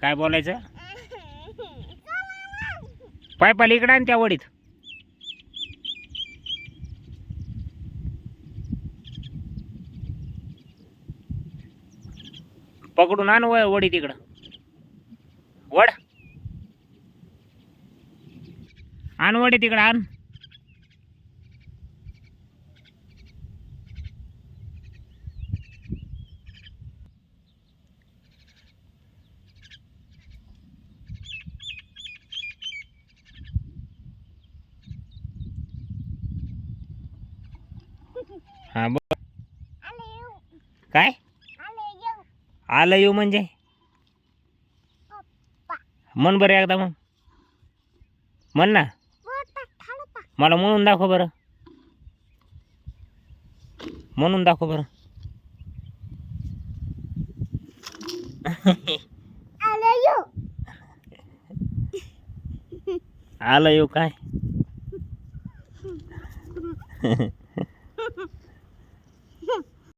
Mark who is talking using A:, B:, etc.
A: काय बोलायचं? पाय पाल इकडं आणि त्या वडीत. पकडून आण व- वडी तिकडं वड. आण वडी तिकडं आण. हा बोल काय? आलं येऊ. म्हणजे? म्हण बरं एकदा मग. म्हण ना. मला म्हणून दाखव बरं. म्हणून दाखव बरं. आलं येऊ काय?